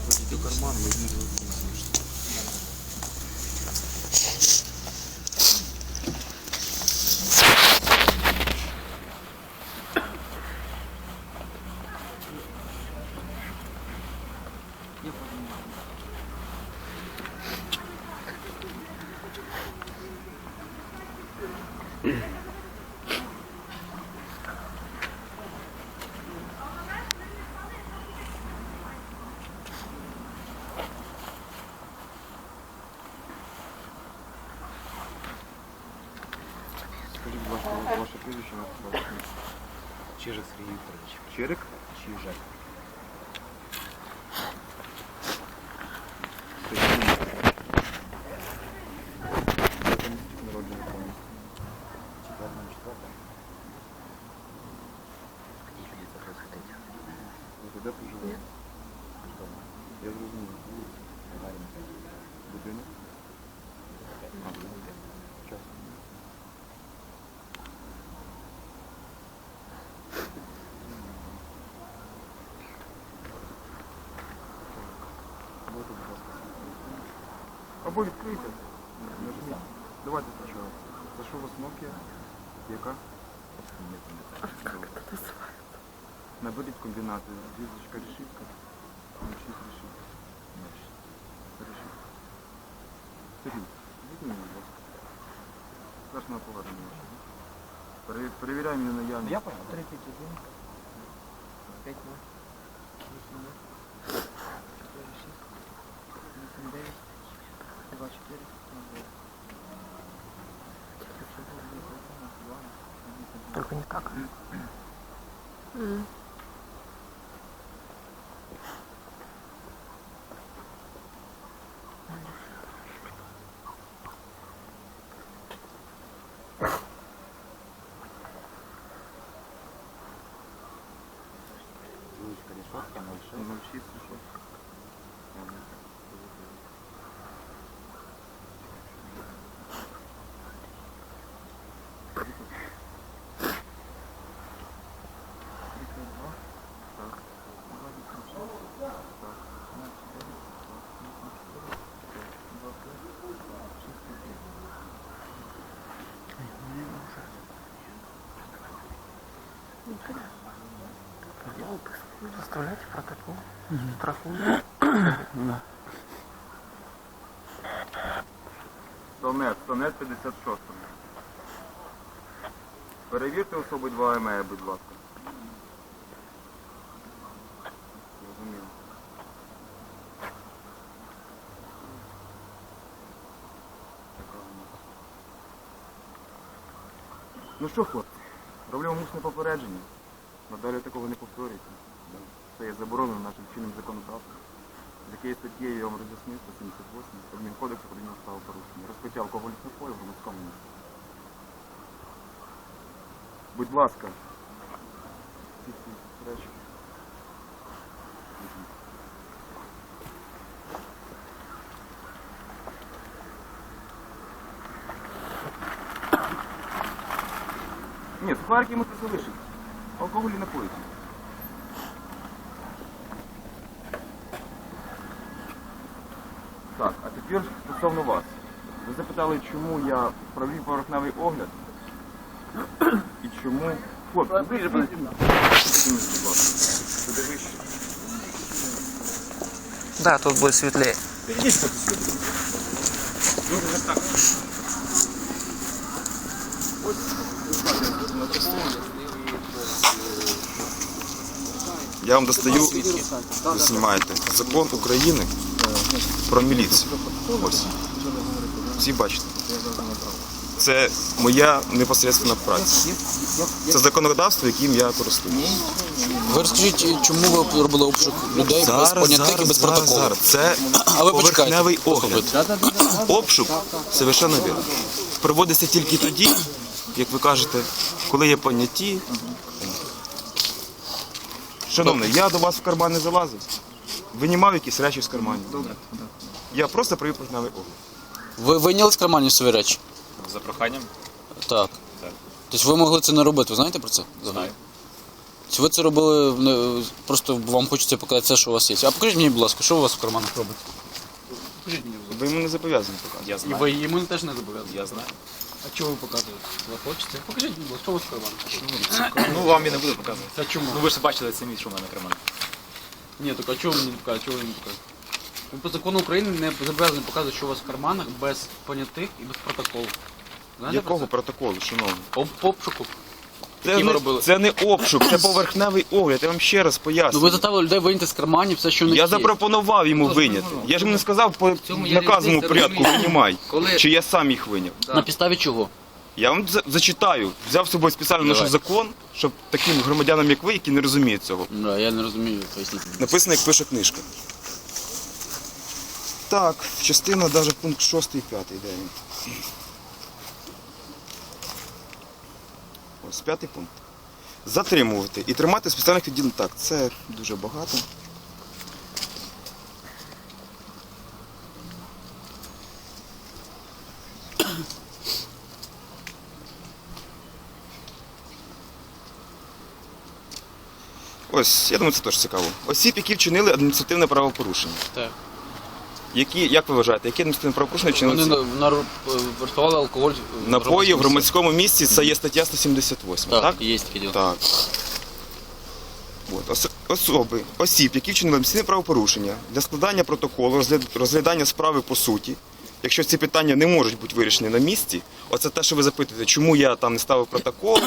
Ці речі кладіть у карман, мобільні телефони залиште. Скажіть, будь ласка, ваше прізвище на фотографії. Чижик Сергій Вікторович. Чирик? Чижик. Дата місяць народження повністю. Четвертого, четвертого. Хотіть мені це розходити. Ви де проживаєте? Я зрозумів. Будинок? А, будинок. Час. Будете, будь ласка, свій Або відкрийте. Нажміть. Давайте спочатку. Це що у вас Nokia? Яка? Наберіть комбінати. Звіздочка решітка. Решітка, решітка. Решітка. Сергій, візьміть, будь ласка. Страшного повернення вашого. Пере- Перевіряємо на наявність. Я понял. 31, 5, 0, 8, 0, 4, 6, 8, 9, 2, 4, 0, 9. Только не так. Ручка Составляйте протокол. Штрафуй. Сонет, сонет 56. Перевірте особу 2 ЕМЕ, будь ласка. Розумію. Ну що, хлопці, роблю вам усне попередження. Надалі такого не повторюйте. Це є заборонено нашим чинним законодавством. З якої статтєю я вам роз'яснив, 178, Адмінкодексу про справу порушення. Розпиття алкогольних напоїв в громадському місці. Будь ласка. Ці всі речі. Ні, сухарики можете залишити. Алкоголі напоїть. Так, а тепер стосовно вас. Ви запитали, чому я провів поверхневий огляд і чому. Хлопці, ж будь ласка. Да, тут будет светлее. Я вам достаю, ви знімаєте, закон України про міліцію. Ось. Всі бачите. Це моя непосередственна праця. Це законодавство, яким я користуюсь. Ви розкажіть, чому ви робили обшук людей без понятих і без протоколу? зараз. Це А ви поверхневий огляд. Обшук совершенно вірно. Проводиться тільки тоді, як ви кажете, коли є поняті. Шановний, я до вас в карман не залазив. Винімав якісь речі з карманів. Добре, добре. Я просто провів поверхневий огляд. Ви вийняли з карманів свої речі? За проханням? Так. Так. Тобто ви могли це не робити, ви знаєте про це? Знаю. Чи ви це робили не- просто вам хочеться показати все, що у вас є? А покажіть мені, будь ласка, що у вас в карманах робить? Покажіть мені. Ви йому не зобов'язані показати. Я І знаю. ви йому теж не зобов'язані. Я знаю. А чого ви показуєте? Ви хочете? Покажіть, будь ласка, що у вас в карманах? Ну вам я не буду показувати. Та чому? Ну ви ж бачили самі, що в мене карман. Ні, так а чого ви мені не показуєте? Чого ви не показуєте? Ви по закону України не зобов'язані показувати, що у вас в карманах без понятих і без протоколу. Знаєте про Якого це? протоколу, шановний? Об обшуку. Це Які не, робили? це не обшук, це поверхневий огляд. Я вам ще раз Ну ви заставили людей вийняти з карманів все, що них Я запропонував йому виняти. Я ж йому не сказав по цьому є наказаному різниця, порядку розумієте? винімай. Коли- Чи я сам їх виняв. На підставі чого? Я вам за- зачитаю. Взяв з собою спеціально наш Давай. закон, щоб таким громадянам, як ви, які не розуміють цього. Да, я не розумію, поясніть. Написано, як пише книжка. Так, частина, навіть пункт 6 і 5, де він? П'ятий пункт. Затримувати і тримати спеціальних відділеннях. Так, це дуже багато. Ось, я думаю, це теж цікаво. Осіб, які вчинили адміністративне правопорушення. Так. Які, як ви вважаєте, які адміністративне правопорушення? Вони ці? на, на, алкоголь. в Напої в громадському громадському місці, це є стаття 178, Так, так? є таке діло. Так. От, ос- особи, осіб, які вчинили адміністративне правопорушення, для складання протоколу, розгляд- розглядання справи по суті, якщо ці питання не можуть бути вирішені на місці, оце те, що ви запитуєте, чому я там не ставив протокол,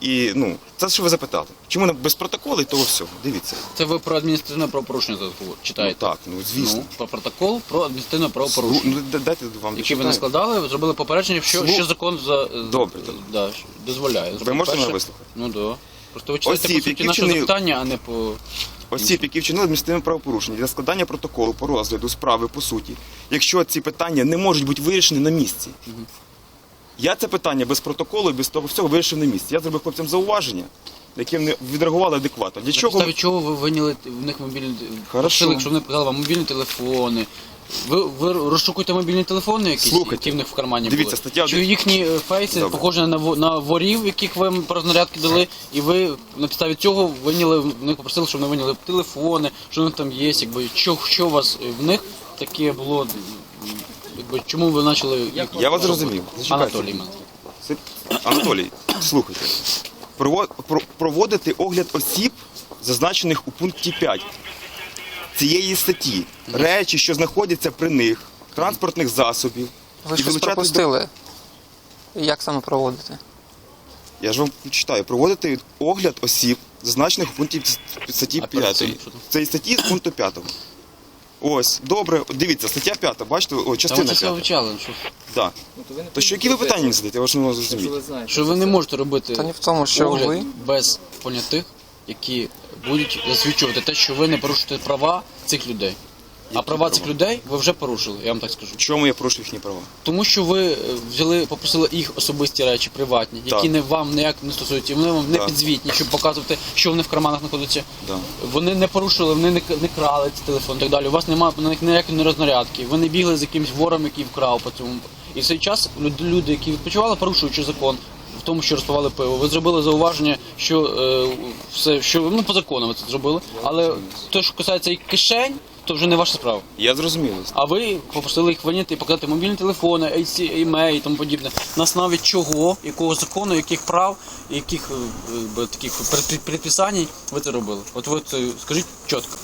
і ну, це що ви запитали. Чому не- без протоколу і того всього? Дивіться. Це ви про адміністративне правопорушення зараз говорите, Ну, так, ну звісно. Ну, про протокол про адміністративне правопорушення. ну, д- дайте вам Які ви не дочитаю. складали, ви зробили попередження, що, Слух- що закон за, Добре, добре. Да, дозволяє. Ви можете мене вислухати? Ну так. Да. Просто ви читаєте Осіб, по суті які наше вчинили- запитання, а не по. Осіб, які вчинили адміністративне правопорушення для складання протоколу по розгляду справи по суті, якщо ці питання не можуть бути вирішені на місці. Я це питання без протоколу без того всього вирішив на місці. Я зробив хлопцям зауваження, які вони відреагували адекватно. Для чого? підставі чого ви виняли в них мобільні Хорошо. просили, якщо вони показали вам мобільні телефони. Ви, ви розшукуєте мобільні телефони, якісь, Слухайте. які в них в кармані Дивіться, були? стаття Чи їхні е, фейси Добре. похожі на, на ворів, яких ви їм про знарядки дали, і ви на підставі цього виняли, в них попросили, щоб вони виняли телефони, що вони там є, якби, що, що у вас е, в них таке було, якби, чому ви почали Я вас зрозумів. Зачекайте. Анатолій. Це- Анатолій, слухайте. Прово- про- Проводити огляд осіб, зазначених у пункті 5 цієї статті. Речі, що знаходяться при них, транспортних засобів. Ви щось вилучати пропустили. Як саме проводити? Я ж вам читаю. Проводити огляд осіб, зазначених у пункті статті А перед 5. цим що там? Це статті з пункту 5. Ось, добре, дивіться, стаття 5, бачите, о, Та частина це все 5. вивчали, що, Да. Ну, то ви не То що які ви питання мені задаєте? Я вас не можу зрозуміти. ви знаєте? що ви не можете робити Та не в тому, що огляд ви. без понятих, які будуть засвідчувати те, що ви не порушуєте права цих людей. А права цих людей ви вже порушили, я вам так скажу. Чому я прошу їхні права? Тому що ви е, взяли, попросили їх особисті речі, приватні, які Так. не вам ніяк не стосуються, і вони вам не Так. підзвітні, щоб показувати, що вони в карманах знаходяться. Да. Вони не порушили, вони не, к- не крали ці телефони і так далі. У вас немає на них ніякої рознарядки. Ви не бігли з якимось вором, який вкрав по цьому. І в цей час люд- люди, які відпочивали, порушуючи закон. В тому, що розпивали пиво, ви зробили зауваження, що е, все, що ну по закону ви це зробили. Але те, що касається їх кишень, то вже не ваша справа. Я зрозумів. А ви попросили їх виняти і показати мобільні телефони, AC, email і тому подібне. На основі чого, якого закону, яких прав, яких е, е, таких пред- предписань ви це робили? От ви це скажіть чітко.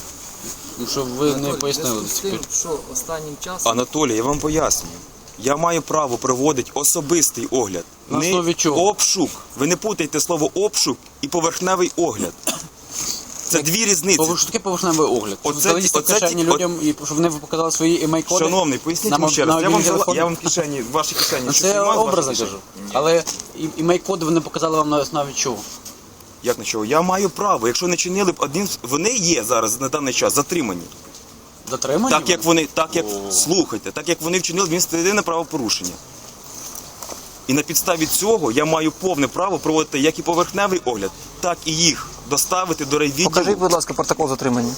Тому що ви не Анатолій, пояснили до зв'язку з пір. тим, що останнім часом Анатолій, я вам пояснюю. Я маю право проводити особистий огляд. На не основі чого? обшук. Ви не путайте слово обшук і поверхневий огляд. Це дві різниці. Що таке поверхневий огляд? Оце Оце, ті- оце ті- людям і щоб вони показали свої email-коди? Шановний, поясніть на мені ще раз. Я вам, взяла- я вам в кишені, в вашій кишені. Це образно кажу. Але email-коди вони показали вам на основі чого? Як на чого? Я маю право. Якщо не чинили б один, вони є зараз на даний час затримані. Затримані? Так як вони, так як О. слухайте, так як вони вчинили адміністративне правопорушення. І на підставі цього я маю повне право проводити як і поверхневий огляд, так і їх доставити до райвідділу. Покажіть, будь ласка, протокол затримання.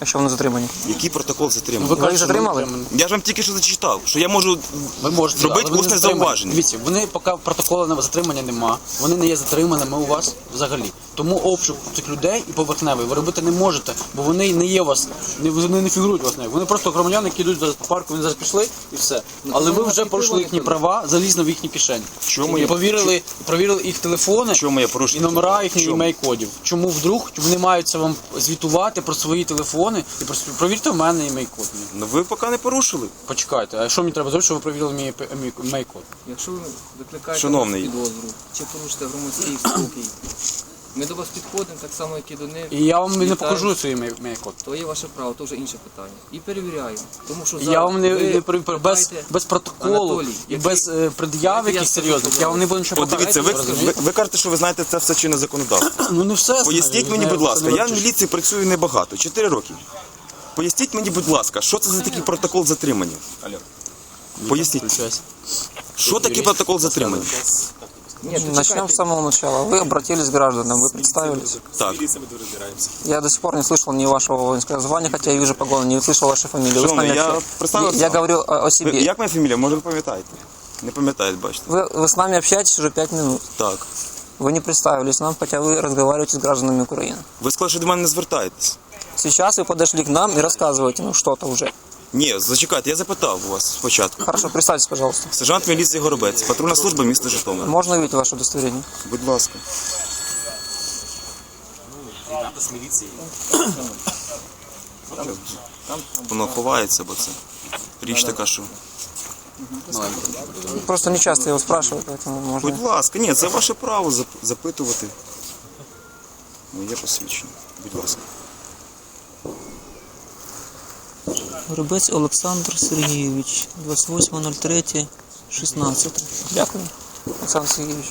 Якщо вони затримані. Який протокол затримання? Ви їх затримали? Я ж вам тільки що зачитав, що я можу Ви можете Зробіть але вони усне затримані. зауваження. Дивіться, вони поки протоколу на затримання нема, вони не є затриманими у вас взагалі. Тому обшук цих людей і поверхневий ви робити не можете, бо вони не є у вас, не вони не фігурують у вас. Вони просто громадяни, які йдуть зараз по парку, вони зараз пішли і все. Але ви вже порушили їхні права, залізли в їхні кишені. Чому і я- повірили, провірили їх телефони. Чому я порушив І номера їхніх Чому? імей-кодів. Чому вдруг вони мають це вам звітувати про свої телефони і просто провірте в мене імей-код. мій. Ну ви поки не порушили. Почекайте, а що мені треба зробити, щоб ви провірили мій імей-код? Якщо ви викликаєте Шановний. підозру чи порушите громадський спокій, ми до вас підходимо так само, як і до них. І я вам не Вітаю. покажу свій імей-код. То є ваше право, то вже інше питання. І перевіряємо. Тому що Я зараз вам не, ви не при- при- без, питаєте, без протоколу Анатолій, і який- без е, пред'яв Давайте я якихось скажу, серйозних. що Я вам не буду нічого От дивіться, ви, ви, ви кажете, що ви знаєте це все чинне законодавство. Ну не все. Поясніть знаю, мені, знаю, будь ласка, я в міліції працюю небагато, 4 роки. Поясніть мені, будь ласка, що це за такий протокол затримання? Поясніть, що таке протокол затримання? Ні, Начнем почекайте. с самого начала. Вы обратились к гражданам, вы представились. Так, Я до сих пор не слышал ни вашего воинского звания, хотя я вижу погоны, не услышал вашей фамилии. Вы с Шановний, нами я общаетесь. представився. Я, я говорю о, о ви, себе. як моя фамілія? Може ви пам'ятаєте? Не пам'ятаєте, бачите. Вы, вы с нами общаетесь уже пять минут. Так. Вы не представились нам, хотя вы разговариваете с гражданами Украины. Ви сказали, що до мене не звертаєтесь. Сейчас вы подошли к нам и рассказываете нам что-то уже. Ні, зачекайте, я запитав у вас спочатку. Хорошо, представьтесь, пожалуйста. Сержант міліції Горобець, патрульна служба міста Житомир. Можно увидеть ваше удостоверение? Будь ласка. Воно ховається, бо це річ така, що. Просто не часто его спрашивают, поэтому можно... Будь ласка, ні, це ваше право зап- запитувати. Моє посвідчення. Будь ласка. Горобець Олександр Сергійович, 28.03.16. Дякую, Олександр Сергійович.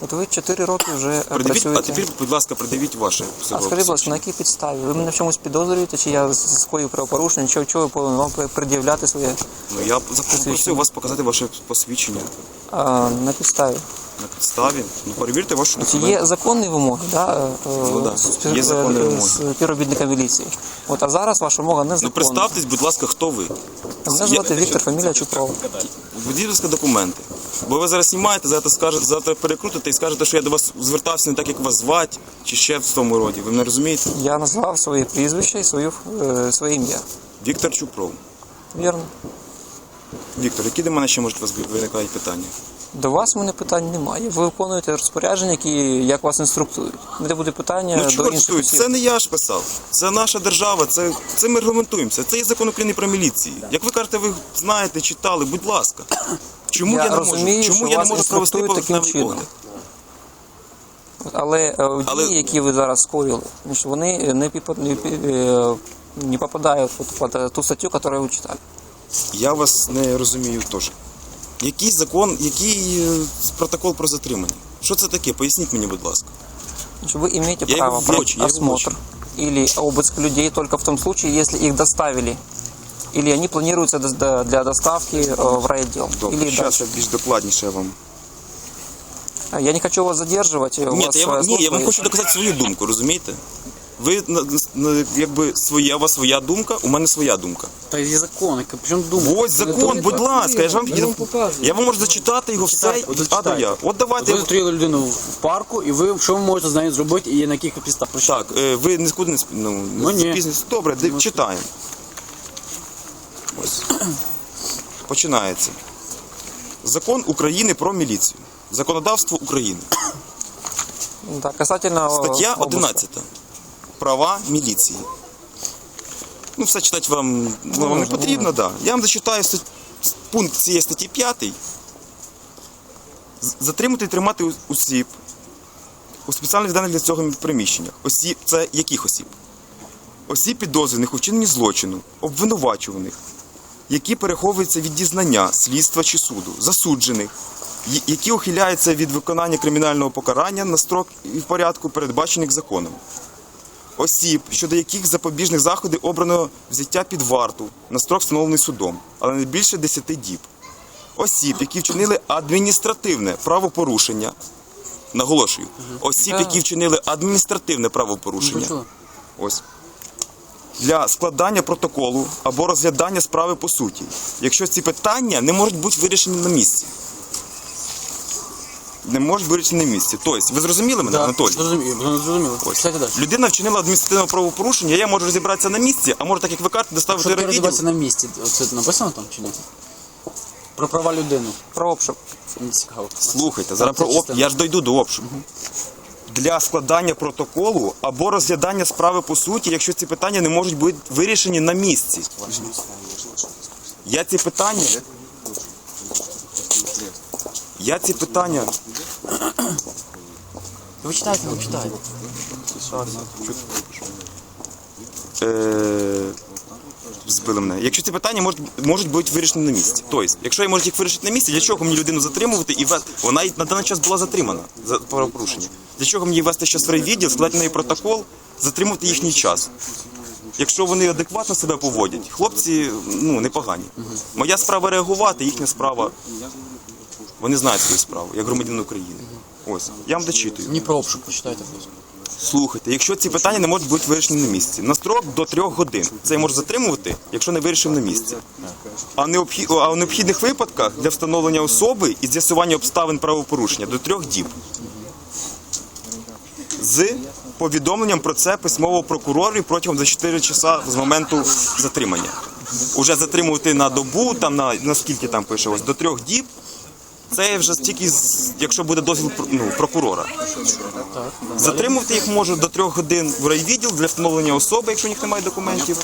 От ви 4 роки вже Придивіть, а тепер, будь ласка, придивіть ваше А скажіть, будь ласка, на якій підставі? Ви мене в чомусь підозрюєте, чи я з- скоїв правопорушення, чого, чого я повинен вам пред'являти своє Ну, я запросив вас показати ваше посвідчення а, на підставі? На підставі. Ну, перевірте вашу Чи документ. є законні вимоги да, е, Ну, да, з- є законні е, вимоги. з співробітника міліції? От, а зараз ваша вимога не Ну, законна. представтесь, будь ласка, хто ви. Мене звати Віктор, фамілія Чупров. Будь ласка, документи. Бо ви зараз знімаєте, завтра, скажете, завтра перекрутите і скажете, що я до вас звертався не так, як вас звати, чи ще в тому роді. Ви мене розумієте? Я назвав своє прізвище і свою, е, своє ім'я. Віктор Чупров. Вірно. Віктор, які до мене ще можуть у вас виникають питання? До вас в мене питань немає. Ви виконуєте розпорядження, які як вас інструктують. Де буде питання Ну до інших осіб. Це не я ж писав. Це наша держава, це, це ми регламентуємося. Це є закон України про міліцію. Як ви кажете, ви знаєте, читали, будь ласка. Чому я, Я не розумію, можу? Чому я не можу провести таким огляд? Але е, Але- дії, які ви зараз скоїли, вони не, піпа- не, е, не попадають е, ту статтю, яку ви читали. Я вас не розумію теж. Який закон, який е, протокол про затримання? Що це таке? Поясніть мені, будь ласка. Значит, вы имеете Я право его про врачу, я его осмотр или обыск людей только в том случае, если их доставили. Или они планируются до- до- для доставки э, в райотдел. Добре, Или зараз дальше. я більш докладніше вам. А Я не хочу вас задерживать. у Ні, вас та я, своя вам- ні, я служба вам есть. хочу доказати свою думку, розумієте? Ви якби своя, у вас своя думка, у мене своя думка. Та є закон, який причому думати. Ось закон, будь ласка, я ж вам Ми вам я вам можу зачитати його все. А до я. От давайте. Ви зустріли людину в парку, і ви що ви можете з нею зробити і на яких підстав? Так, е, ви нікуди не ну, Ну, не ні. запізнитесь. Добре, див- читаємо. Ось. Починається. Закон України про міліцію. Законодавство України. Да, касательно Стаття обыска. 11. Права міліції. Ну, все читати вам, ну, вам не потрібно, да. Я вам зачитаю стат- пункт цієї статті 5. Затримати і тримати осіб у спеціально відданих для цього приміщеннях. Осіб, це яких осіб? Осіб підозрюваних у вчиненні злочину, обвинувачуваних, які переховуються від дізнання, слідства чи суду, засуджених, які ухиляються від виконання кримінального покарання на строк і в порядку, передбачених законом. Осіб, щодо яких запобіжних заходів обрано взяття під варту на строк встановлений судом, але не більше 10 діб. Осіб, які вчинили адміністративне правопорушення, наголошую, осіб, які вчинили адміністративне правопорушення. Ось. Для складання протоколу або розглядання справи по суті, якщо ці питання не можуть бути вирішені на місці. Не можуть бути на місці. Тобто, ви зрозуміли мене, Анатолій? Зрозуміло, зрозуміло. Ось. Читайте далі. Людина вчинила адміністративне правопорушення, я можу розібратися на місці, а може, так як ви кажете, Що доставити таке райвідділ. розібратися на місці? Оце написано там чи ні? Про права людини. Про обшук. Цікаво. Слухайте, зараз про об... я ж дойду до обшуку. Для складання протоколу або розглядання справи по суті, якщо ці питання не можуть бути вирішені на місці. Я ці питання. Я ці питання. Ви читайте, ви читайте. Е... Збили мене. Якщо ці питання можуть, можуть бути вирішені на місці. Тобто, якщо я можу їх вирішити на місці, для чого мені людину затримувати і вести? Вона на даний час була затримана за правопорушення. Для чого мені вести ще свій відділ, складати неї протокол, затримувати їхній час? Якщо вони адекватно себе поводять, хлопці ну непогані. Моя справа реагувати, їхня справа. Вони знають свою справу, як громадянин України. Ось, я вам дочитую. Мені про обшук почитайте. Слухайте, якщо ці питання не можуть бути вирішені на місці, на строк до трьох годин. Це я можу затримувати, якщо не вирішив на місці. А, необхід... а у необхідних випадках для встановлення особи і з'ясування обставин правопорушення до трьох діб. З повідомленням про це письмово прокуророві протягом 24 часа з моменту затримання. Уже затримувати на добу, там на, на скільки там пише, ось до трьох діб. Це вже стільки, з- якщо буде дозвіл ну, прокурора. Затримувати їх можу до трьох годин в райвідділ для встановлення особи, якщо у них немає документів,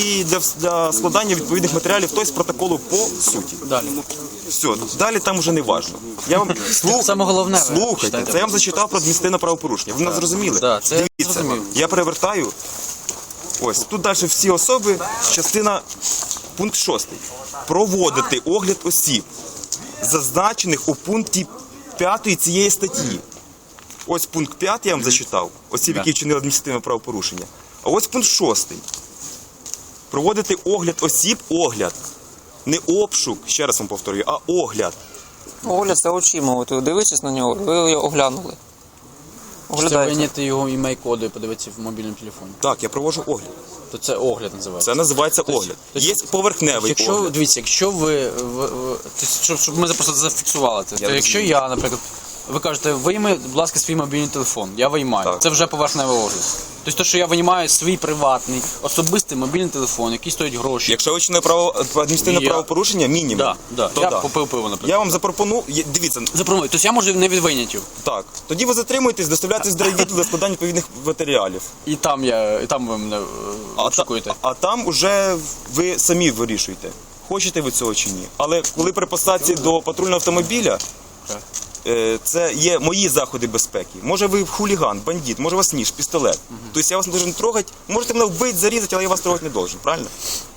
і для, вс- для складання відповідних матеріалів, тобто протоколу по суті. Далі. Все, далі там вже не важно. Я вам слух... Саме головне ви слухайте, читайте. це я вам зачитав про адміністративне правопорушення. Ви нас зрозуміли? Да, це я Дивіться, зрозумів. я перевертаю. Ось тут далі всі особи, частина пункт 6. Проводити огляд осіб, зазначених у пункті 5 цієї статті. Ось пункт 5 я вам зачитав, осіб, які вчинили адміністративне правопорушення. А ось пункт 6. Проводити огляд осіб, огляд. Не обшук, ще раз вам повторюю, а огляд. Огляд це очима. От ви дивитесь на нього, ви його оглянули. Це Оглядаєте. виняти його імей-коду і подивитися в мобільному телефоні. Так, я проводжу огляд. То це огляд називається. Це називається огляд. Є поверхневий Якщо огляд. дивіться, якщо ви, ви, ви тобто, щоб, щоб ми просто зафіксували це, то якщо я, наприклад, ви кажете, вийми, будь ласка, свій мобільний телефон, я виймаю. Так. Це вже поверхневий огляд. Тобто, те, що я виймаю свій приватний, особистий мобільний телефон, який стоїть гроші. Якщо ви чинили право адміністративне Я- правопорушення, мінімум. Да, да. То я да. попив пиво, наприклад. Я вам запропоную. є- Дивіться, Запропоную. Тобто я можу не від винятів. так. Тоді ви затримуєтесь, доставляєтесь до райвідділу для складання відповідних матеріалів. І там я, і там ви мене е, А, та, обшукуєте. а там уже ви самі вирішуєте, хочете ви цього чи ні. Але коли при посадці до патрульного автомобіля, це є мої заходи безпеки. Може ви хуліган, бандит, може у вас ніж, пістолет. Тобто я вас не должен трогати. Можете мене вбити, зарізати, але я вас трогати не должен, правильно?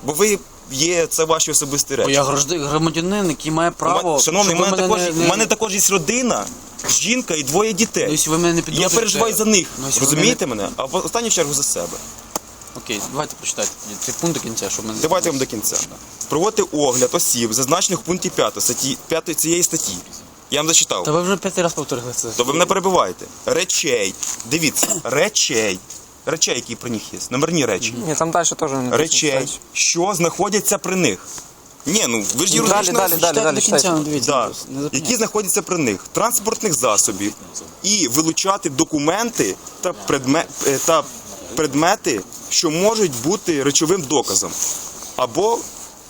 Бо ви є, це ваші особисті речі. Бо я громадянин, який має право. Шановний, щоб ви мене, також, не- мене також є родина, жінка і двоє дітей. Ну, якщо ви мене не я переживаю за них. Ну, Розумієте мене? А в останню чергу за себе. Окей, давайте почитайте цей пункт до кінця, щоб ми... Давайте вам до кінця. Проводити огляд осіб, зазначених в пункті 5 статті 5 цієї статті. Я вам зачитав. Та ви вже п'ятий раз повторили це. То ви мене перебиваєте. Речей. Дивіться, речей. Речей, які при них є. Номерні речі. Ні, там далі теж не. Речей, що знаходяться при них. Ні, ну ви ж Далі, юридично далі, Читайте далі, до кінця, читайте. дивіться. Да, які знаходяться при них транспортних засобів і вилучати документи та, предме, е, та предмети, що можуть бути речовим доказом, або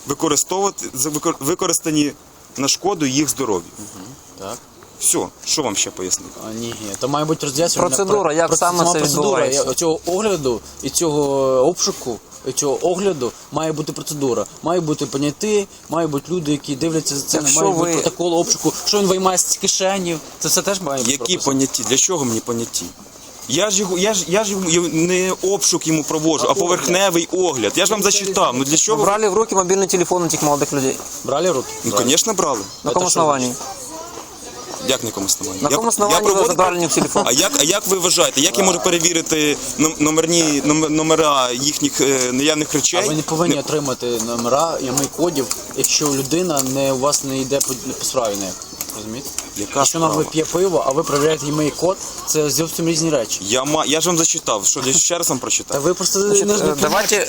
використовувати за- викор- використані на шкоду їх здоров'ю. Так. Все, що вам ще пояснити? А, ні, ні, то має бути роз'яснення. Процедура, про- як про- саме це процедура відбувається? Я- Цього огляду і цього обшуку, і цього огляду має бути процедура. Має бути поняти, має бути люди, які дивляться за цим, Якщо має бути ви- протокол обшуку, що він виймає з кишені. Це все теж має бути. Які прописано. поняті? Для чого мені поняті? Я ж його, я ж я ж не обшук йому проводжу, а поверхневий огляд. Я ж вам зачитав. Ну для чого? Брали в руки мобільний телефон у тих молодих людей. Брали в руки? Ну, конечно, звісно, брали. На якому що основанні? Як на якому основанні? На Я- якому я основанні ви проводив- забрали у них телефон? А як, а як ви вважаєте, як я можу перевірити номерні ном- номера їхніх е, наявних речей? А ви не повинні отримати номера, ями кодів, якщо людина не у вас не йде по, по справі ніяк. Розумієте? Яка Якщо вона справа? п'є пиво, а ви перевіряєте імей код, це зовсім різні речі. Я, ма... я ж вам зачитав. Що, я ще раз вам Та прочитав? ви просто не Значит, не давайте